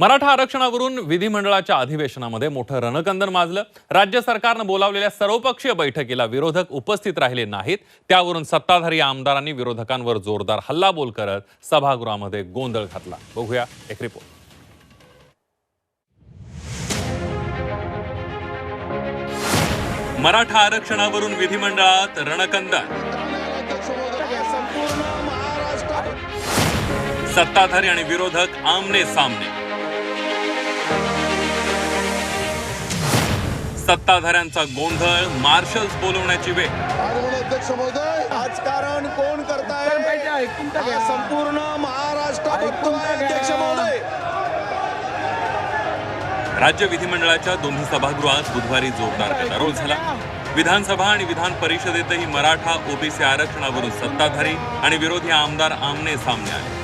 मराठा आरक्षणावरून विधिमंडळाच्या अधिवेशनामध्ये मोठं रणकंदन माजलं. राज्य सरकारनं बोलावलेल्या सर्वपक्षीय बैठकीला विरोधक उपस्थित राहिले नाहीत. त्यावरून सत्ताधारी आमदारांनी विरोधकांवर जोरदार हल्लाबोल करत सभागृहामध्ये गोंधळ घातला. बघूया एक रिपोर्ट मराठा आरक्षणावरून विधिमंडळात रणकंदन. सत्ताधारी आणि विरोधक आमने सामने. सत्ताधाऱ्यांचा गोंधळ मार्शल्स बोलवण्याची वेळ. माननीय अध्यक्ष महोदय राजकारण कोण करताय? हा संपूर्ण महाराष्ट्र बघतोय अध्यक्ष महोदय. राज्य विधिमंडळाच्या दोन्ही सभागृहात बुधवारी जोरदार गदारोळ झाला. विधानसभा आणि विधान परिषदेतही मराठा ओबीसी आरक्षणावरून सत्ताधारी आणि विरोधी आमदार आमने सामने आले.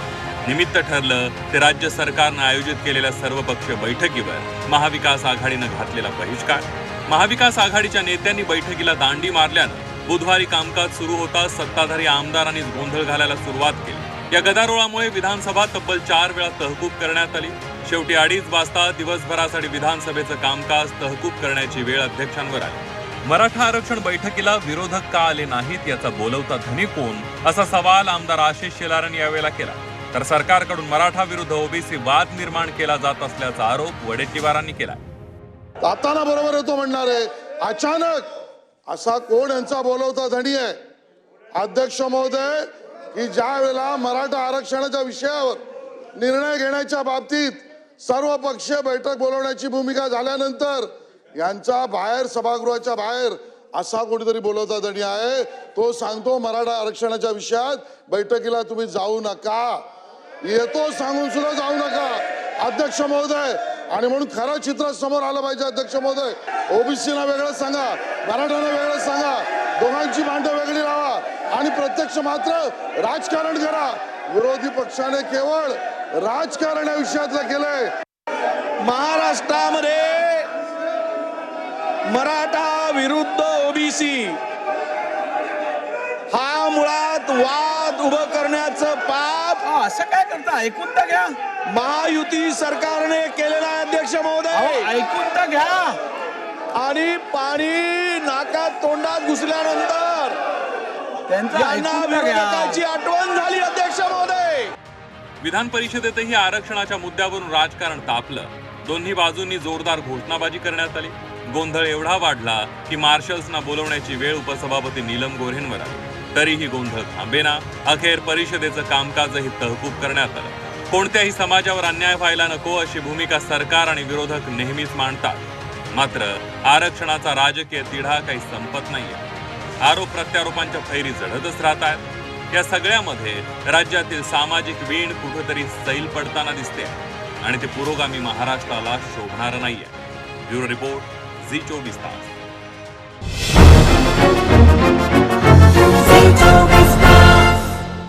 निमित्त ठरलं ते राज्य सरकारनं आयोजित केलेल्या सर्वपक्षीय बैठकीवर महाविकास आघाडीनं घातलेला बहिष्कार. महाविकास आघाडीच्या नेत्यांनी बैठकीला दांडी मारल्यानं बुधवारी कामकाज सुरू होताच सत्ताधारी आमदारांनीच गोंधळ घालायला सुरुवात केली. या गदारोळामुळे विधानसभा तब्बल चार वेळा तहकूब करण्यात आली. शेवटी अडीच वाजता दिवसभरासाठी विधानसभेचं कामकाज तहकूब करण्याची वेळ अध्यक्षांवर आली. मराठा आरक्षण बैठकीला विरोधक का आले नाहीत याचा बोलवता धनी कोण? असा सवाल आमदार आशिष शेलारांनी यावेळेला केला. तर सरकारकडून मराठा विरुद्ध ओबीसी वाद निर्माण केला जात असल्याचा आरोप वडेट्टीवारांनी केला. जाताना बरोबर येतो म्हणणार. आहे अचानक असा कोण यांचा बोलवता धनी आहे अध्यक्ष महोदय की ज्या वेळेला मराठा आरक्षणाच्या विषयावर निर्णय घेण्याच्या बाबतीत सर्व पक्षीय बैठक बोलवण्याची भूमिका झाल्यानंतर यांचा बाहेर सभागृहाच्या बाहेर असा कोणीतरी बोलवता धनी आहे. तो सांगतो मराठा आरक्षणाच्या विषयात बैठकीला तुम्ही जाऊ नका. येतो सांगून सुद्धा जाऊ नका. अध्यक्ष महोदय आणि म्हणून खरं चित्र समोर आलं पाहिजे अध्यक्ष महोदय. ओबीसीना वेगळं सांगा मराठ्यांना वेगळं सांगा दोघांची भांडं वेगळी लावा आणि प्रत्यक्ष मात्र राजकारण करा. विरोधी पक्षाने केवळ राजकारण या विषयातलं केलंय. महाराष्ट्रामध्ये मराठा विरुद्ध ओबीसी. हा मुळात वाद उभं करण्याचं पाप हा, असं काय करता? ऐकून तर घ्या. महायुती सरकारने केलेला आहे, अध्यक्ष महोदय. ऐकून तर घ्या. आणि पाणी नाकात तोंडात घुसल्यानंतर त्यांचं यांना ऐकून तर विरोधकाची घ्या आठवण झाली अध्यक्ष महोदय. विधान परिषदेतही आरक्षणाच्या मुद्द्यावरून राजकारण तापलं. दोन्ही बाजूंनी जोरदार घोषणाबाजी करण्यात आली. गोंधळ एवढा वाढला की मार्शल्सना बोलवण्याची वेळ उपसभापती नीलम गोऱ्हेंवर आली. तरीही गोंधळ थांबेना. अखेर परिषदेचं कामकाजही तहकूब करण्यात आलं. कोणत्याही समाजावर अन्याय व्हायला नको अशी भूमिका सरकार आणि विरोधक नेहमीच मांडतात. मात्र आरक्षणाचा राजकीय तिढा काही संपत नाहीये. आरोप प्रत्यारोपांच्या फैरी झडतच राहत आहेत या सगळ्यामध्ये राज्यातील सामाजिक वीण कुठेतरी सैल पडताना दिसते. आणि ते पुरोगामी महाराष्ट्राला शोभणार नाहीये. ब्युरो रिपोर्ट झी चोवीस तास.